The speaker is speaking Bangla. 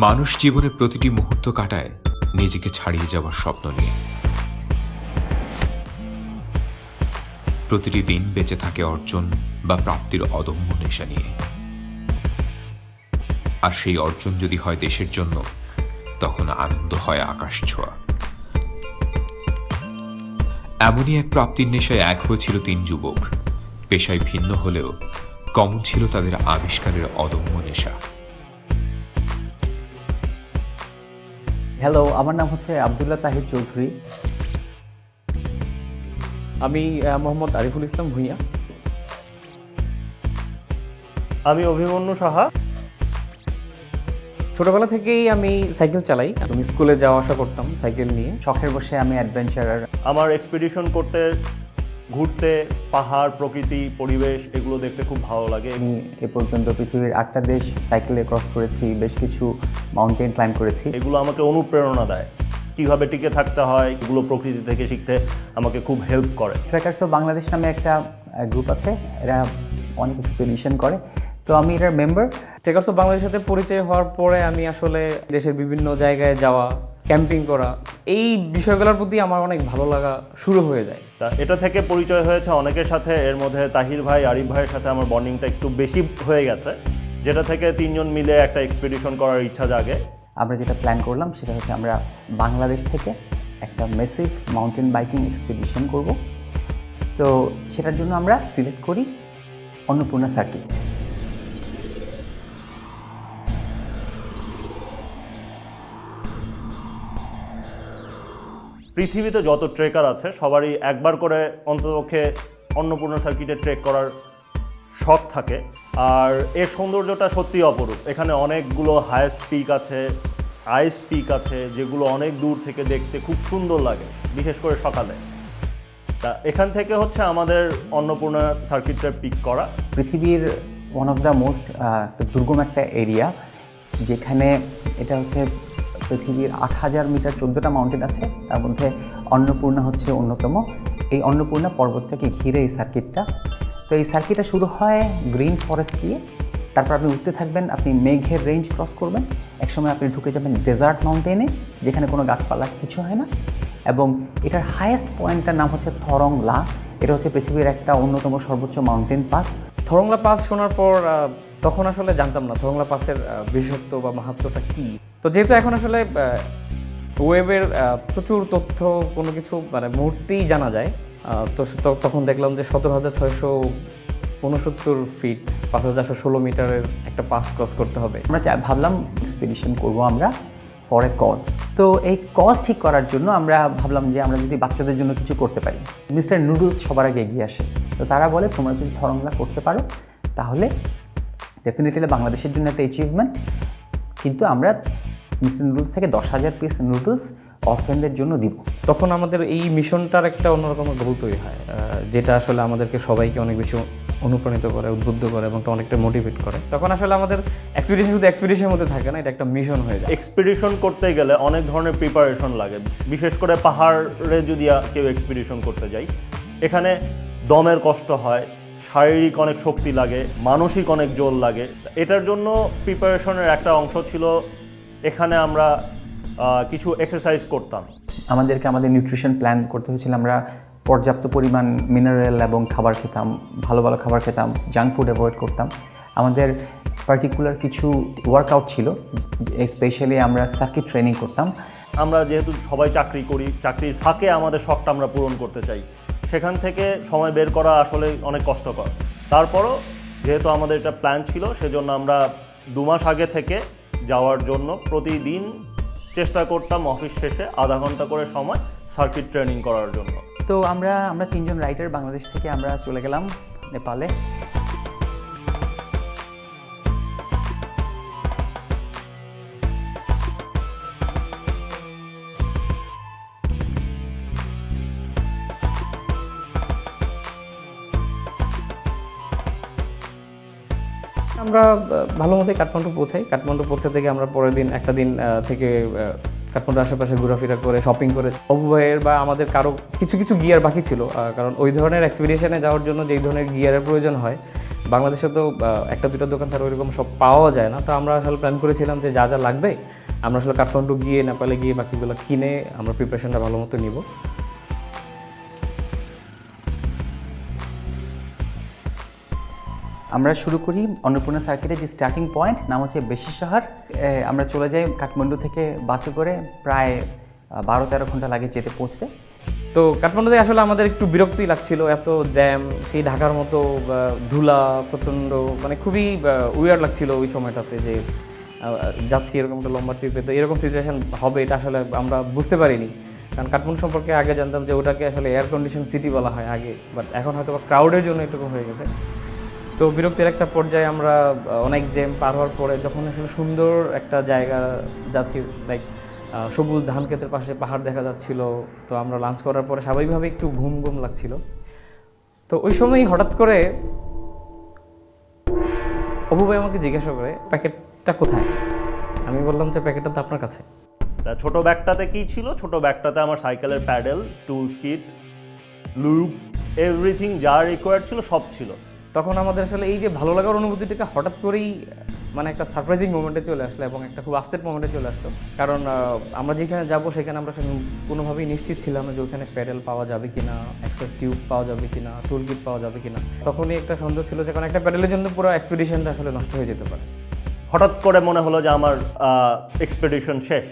মানুষ জীবনের প্রতিটি মুহূর্ত কাটায় নিজেকে ছাড়িয়ে যাওয়ার স্বপ্ন নিয়ে। প্রতিটি দিন বেঁচে থাকে অর্জন বা প্রাপ্তির অদম্য নেশা নিয়ে। আর সেই অর্জন যদি হয় দেশের জন্য, তখন আনন্দ হয় আকাশ ছোঁয়া। এমনই এক প্রাপ্তির নেশায় এক হয়েছিল তিন যুবক। পেশায় ভিন্ন হলেও কমন ছিল তাদের আবিষ্কারের অদম্য নেশা। হ্যালো আমার নাম হচ্ছে আবদুল্লাহ তাহির চৌধুরী। আমি মোহাম্মদ আরিফুল ইসলাম ভুঁইয়া। আমি অভিমন্যু সাহা। ছোটবেলা থেকেই আমি সাইকেল চালাই। আমি স্কুলে যাওয়া আসা করতাম সাইকেল নিয়ে। শখের বসে আমি অ্যাডভেঞ্চারার আমার এক্সপিডিশন করতে ঘুরতে পাহাড় প্রকৃতি পরিবেশ এগুলো দেখতে খুব ভালো লাগে। আমি এ পর্যন্ত পৃথিবীর আটটা দেশ সাইকেলে ক্রস করেছি বেশ কিছু মাউন্টেন ক্লাইম্ব করেছি। এগুলো আমাকে অনুপ্রেরণা দেয়। কীভাবে টিকে থাকতে হয় এগুলো প্রকৃতি থেকে শিখতে আমাকে খুব হেল্প করে। ট্রেকার্স অফ বাংলাদেশ নামে একটা গ্রুপ আছে এরা অনেক এক্সপেডিশন করে। তো আমি এটার মেম্বার ট্রেকার্স অফ বাংলাদেশের সাথে পরিচয় হওয়ার পরে আমি আসলে দেশের বিভিন্ন জায়গায় যাওয়া ক্যাম্পিং করা এই বিষয়গুলোর প্রতি আমার অনেক ভালো লাগা শুরু হয়ে যায়। তা এটা থেকে পরিচয় হয়েছে অনেকের সাথে এর মধ্যে তাহির ভাই আরিফ ভাইয়ের সাথে আমার বন্ডিংটা একটু বেশি হয়ে গেছে যেটা থেকে তিনজন মিলে একটা এক্সপিডিশন করার ইচ্ছা জাগে। আমরা যেটা প্ল্যান করলাম সেটা হচ্ছে আমরা বাংলাদেশ থেকে একটা মেসিভ মাউন্টেন বাইকিং এক্সপেডিশন করব। তো সেটার জন্য আমরা সিলেক্ট করি অন্নপূর্ণা সার্কিট পৃথিবীতে যত ট্রেকার আছে, সবারই একবার করে অন্ততপক্ষে অন্নপূর্ণা সার্কিটে ট্রেক করার শখ থাকে। আর এর সৌন্দর্যটা সত্যিই অপরূপ। এখানে অনেকগুলো হায়েস্ট পিক আছে আইস পিক আছে, যেগুলো অনেক দূর থেকে দেখতে খুব সুন্দর লাগে, বিশেষ করে সকালে। তা এখান থেকে হচ্ছে আমাদের অন্নপূর্ণা সার্কিটটা পিক করা। পৃথিবীর ওয়ান অফ দ্য মোস্ট দুর্গম একটা এরিয়া যেখানে এটা হচ্ছে পৃথিবীর আট হাজার মিটার চোদ্দোটা মাউন্টেন আছে। তার মধ্যে অন্নপূর্ণা হচ্ছে অন্যতম। এই অন্নপূর্ণা পর্বতটাকে ঘিরে এই সার্কিটটা তো এই সার্কিটটা শুরু হয় গ্রিন ফরেস্ট দিয়ে। তারপর আপনি উঠতে থাকবেন, আপনি মেঘের রেঞ্জ ক্রস করবেন। একসময় আপনি ঢুকে যাবেন ডেজার্ট মাউন্টেনে যেখানে কোনো গাছপালা কিছু হয় না। এবং এটার হায়েস্ট পয়েন্টটার নাম হচ্ছে থরংলা। এটা হচ্ছে পৃথিবীর একটা অন্যতম সর্বোচ্চ মাউন্টেন পাস থরংলা পাস শোনার পর তখন আসলে জানতাম না থরংলা পাসের বিশেষত্ব বা মাহাত্মটা কী? তো যেহেতু এখন আসলে ওয়েবের প্রচুর তথ্য, কোনো কিছু মানে মুহূর্তেই জানা যায় তো তখন দেখলাম যে সতেরো হাজার ছয়শো উনসত্তর ফিট, পাঁচ হাজার চারশো ষোলো মিটারের একটা পাস ক্রস করতে হবে। আমরা ভাবলাম এক্সপেডিশন করব আমরা ফর এ কজ তো এই কজ ঠিক করার জন্য আমরা ভাবলাম যে আমরা যদি বাচ্চাদের জন্য কিছু করতে পারি। মিস্টার নুডলস সবার আগে এগিয়ে আসে। তো তারা বলে, তোমরা যদি থরংলা করতে পারো, তাহলে ডেফিনেটলি বাংলাদেশের জন্য একটা অ্যাচিভমেন্ট কিন্তু আমরা মিস্টার নুডলস থেকে দশ হাজার পিস নুডলস অরফেনদের জন্য দিব। তখন আমাদের এই মিশনটার একটা অন্যরকম গোল তৈরি হয় যেটা আসলে আমাদেরকে সবাইকে অনেক বেশি অনুপ্রাণিত করে উদ্বুদ্ধ করে এবং অনেকটা মোটিভেট করে। তখন আসলে আমাদের এক্সপিডিশন শুধু এক্সপিডিশনের মধ্যে থাকে না এটা একটা মিশন হয়ে যায়। এক্সপিডিশন করতে গেলে অনেক ধরনের প্রিপারেশন লাগে। বিশেষ করে পাহাড়ে যদি কেউ এক্সপিডিশন করতে যাই এখানে দমের কষ্ট হয় শারীরিক অনেক শক্তি লাগে মানসিক অনেক জোর লাগে। এটার জন্য প্রিপারেশনের একটা অংশ ছিল এখানে আমরা কিছু এক্সারসাইজ করতাম। আমাদেরকে আমাদের নিউট্রিশন প্ল্যান করতে হয়েছিল আমরা পর্যাপ্ত পরিমাণ মিনারেল এবং খাবার খেতাম ভালো ভালো খাবার খেতাম জাঙ্ক ফুড অ্যাভয়েড করতাম। আমাদের পার্টিকুলার কিছু ওয়ার্কআউট ছিল স্পেশালি আমরা সার্কিট ট্রেনিং করতাম। আমরা যেহেতু সবাই চাকরি করি চাকরির ফাঁকে আমাদের শখটা আমরা পূরণ করতে চাই। সেখান থেকে সময় বের করা আসলে অনেক কষ্টকর। তারপরও যেহেতু আমাদের এটা প্ল্যান ছিল, সেজন্য আমরা দু মাস আগে থেকে যাওয়ার জন্য প্রতিদিন চেষ্টা করতাম অফিস শেষে আধা ঘণ্টা করে সময় সার্কিট ট্রেনিং করার জন্য। তো আমরা আমরা তিনজন রাইটার বাংলাদেশ থেকে আমরা চলে গেলাম নেপালে। আমরা ভালো মতোই কাঠমান্ডু পৌঁছাই। কাঠমান্ডু পৌঁছে থেকে আমরা পরের দিন, একটা দিন থেকে কাঠমান্ডুর আশেপাশে ঘোরাফেরা করে শপিং করে, অবু বা আমাদের কারও কিছু কিছু গিয়ার বাকি ছিল কারণ ওই ধরনের এক্সপিডিশনে যাওয়ার জন্য যেই ধরনের গিয়ারের প্রয়োজন হয়, বাংলাদেশে তো একটা দুটো দোকান ছাড়া ওইরকম সব পাওয়া যায় না। তো আমরা আসলে প্ল্যান করেছিলাম যে যা যা লাগবে, আমরা আসলে কাঠমান্ডু গিয়ে, নেপালে গিয়ে বাকিগুলো কিনে আমরা প্রিপারেশনটা ভালো মতো নিব। আমরা শুরু করি অন্নপূর্ণা সার্কিটের যে স্টার্টিং পয়েন্ট নাম হচ্ছে বেশি শহর আমরা চলে যাই কাঠমান্ডু থেকে বাসে করে প্রায় বারো তেরো ঘণ্টা লাগে যেতে পৌঁছতে। তো কাঠমান্ডুতে আসলে আমাদের একটু বিরক্তই লাগছিল, এত জ্যাম, সেই ঢাকার মতো ধুলা প্রচণ্ড মানে খুবই উইয়ার লাগছিল ওই সময়টাতে যে যাচ্ছি এরকম একটা লম্বা ট্রিপে তো এরকম সিচুয়েশন হবে, এটা আসলে আমরা বুঝতে পারিনি। কারণ কাঠমান্ডু সম্পর্কে আগে জানতাম যে ওটাকে আসলে এয়ার কন্ডিশন সিটি বলা হয় আগে বাট এখন হয়তো ক্রাউডের জন্য এটুকু হয়ে গেছে। তো বিরক্তির একটা পর্যায়ে আমরা অনেক জ্যাম পার হওয়ার পরে যখন আসলে সুন্দর একটা জায়গা যাচ্ছি লাইক সবুজ ধান ক্ষেতের পাশে পাহাড় দেখা যাচ্ছিল, তো আমরা লাঞ্চ করার পরে স্বাভাবিকভাবে একটু ঘুম ঘুম লাগছিল। তো ওই সময়ই হঠাৎ করে অবু ভাই আমাকে জিজ্ঞাসা করে, প্যাকেটটা কোথায়? আমি বললাম যে, প্যাকেটটা তো আপনার কাছে। তা ছোট ব্যাগটাতে কি ছিল? ছোট ব্যাগটাতে আমার সাইকেলের pedal, tools kit lube everything যা রিকোয়ার্ড ছিল সব ছিল। তখন আমাদের আসলে এই যে ভালো লাগার অনুভূতিটাকে হঠাৎ করেই মানে একটা সারপ্রাইজিং মোমেন্টে চলে আসলো এবং একটা খুব আপসেট মোমেন্টে চলে আসলো। কারণ আমরা যেখানে যাব সেখানে আমরা কোনোভাবেই নিশ্চিত ছিলাম না যে ওখানে প্যাডেল পাওয়া যাবে কিনা একশো টিউব পাওয়া যাবে কিনা টুল কিট পাওয়া যাবে কিনা। তখনই একটা সন্দেহ ছিল যে কারণ একটা প্যাডেলের জন্য পুরো এক্সপিডিশনটা আসলে নষ্ট হয়ে যেতে পারে। হঠাৎ করে মনে হলো যে আমার এক্সপেডিশন শেষ।